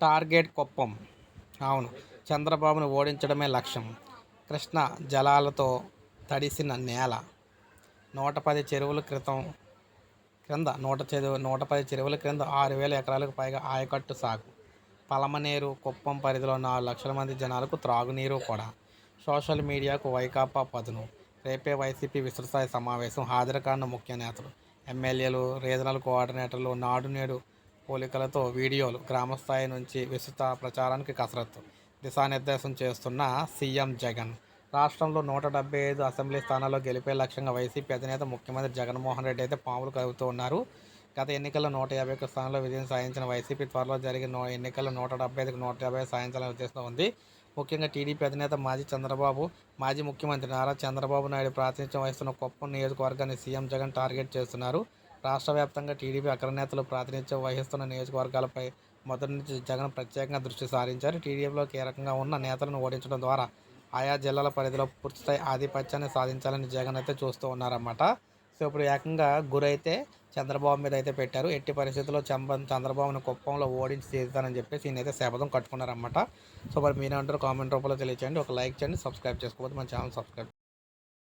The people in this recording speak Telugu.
టార్గెట్ కుప్పం. అవును చంద్రబాబును ఓడించడమే లక్ష్యం. కృష్ణ జలాలతో తడిసిన నేల. నూట పది చెరువుల క్రితం క్రింద నూట చెరువు నూట పది చెరువుల క్రింద ఆరు వేల ఎకరాలకు పైగా ఆయకట్టు సాగు. పలమనేరు కుప్పం పరిధిలో నాలుగు లక్షల మంది జనాలకు త్రాగునీరు కూడా. సోషల్ మీడియాకు వైకాపా పదును. రేపే వైసీపీ విస్తృతస్థాయి సమావేశం. హాజరు కానున్న ముఖ్య నేతలు ఎమ్మెల్యేలు రీజనల్ కోఆర్డినేటర్లు నాడు నేడు పోలికలతో వీడియోలు గ్రామస్థాయి నుంచి విస్తృత ప్రచారానికి కసరత్తు. దిశానిర్దేశం చేస్తున్న సీఎం జగన్. రాష్ట్రంలో నూట డెబ్బై ఐదు అసెంబ్లీ స్థానాల్లో గెలిపే లక్ష్యంగా వైసీపీ అధినేత ముఖ్యమంత్రి జగన్మోహన్ రెడ్డి అయితే పాములు కదుగుతూ ఉన్నారు. గత ఎన్నికల్లో నూట యాభై ఒక్క స్థానంలో విజయం సాధించిన వైసీపీ త్వరలో జరిగిన ఎన్నికల్లో నూట డెబ్బై ఐదుకు నూట యాభై సాధించాలని ఉద్దేశంతో ఉంది. ముఖ్యంగా టీడీపీ అధినేత మాజీ చంద్రబాబు మాజీ ముఖ్యమంత్రి నారా చంద్రబాబు నాయుడు ప్రాతినిధ్యం వహిస్తున్న కుప్పం నియోజకవర్గాన్ని సీఎం జగన్ టార్గెట్ చేస్తున్నారు. రాష్ట్ర వ్యాప్తంగా టీడీపీ అగ్రనేతలు ప్రాతినిధ్యం వహిస్తున్న నియోజకవర్గాలపై మొదటి నుంచి జగన్ ప్రత్యేకంగా దృష్టి సారించారు. టీడీపీలో కీలకంగా ఉన్న నేతలను ఓడించడం ద్వారా ఆయా జిల్లాల పరిధిలో పూర్తిస్థాయి ఆధిపత్యాన్ని సాధించాలని జగన్ అయితే చూస్తూ ఉన్నారన్నమాట. సో ఇప్పుడు ఏకంగా గురైతే చంద్రబాబు మీద అయితే పెట్టారు. ఎట్టి పరిస్థితుల్లో చంబ చంద్రబాబును కుప్పంలో ఓడించి తీరుతానని చెప్పేసి ఈయనైతే శపథం కట్టుకున్నారన్నమాట. సో మరి మీరేమంటారు? కామెంట్ రూపంలో తెలియచేయండి. ఒక లైక్ చేయండి. సబ్స్క్రైబ్ చేసుకోవద్దు మన ఛానల్ సబ్స్క్రైబ్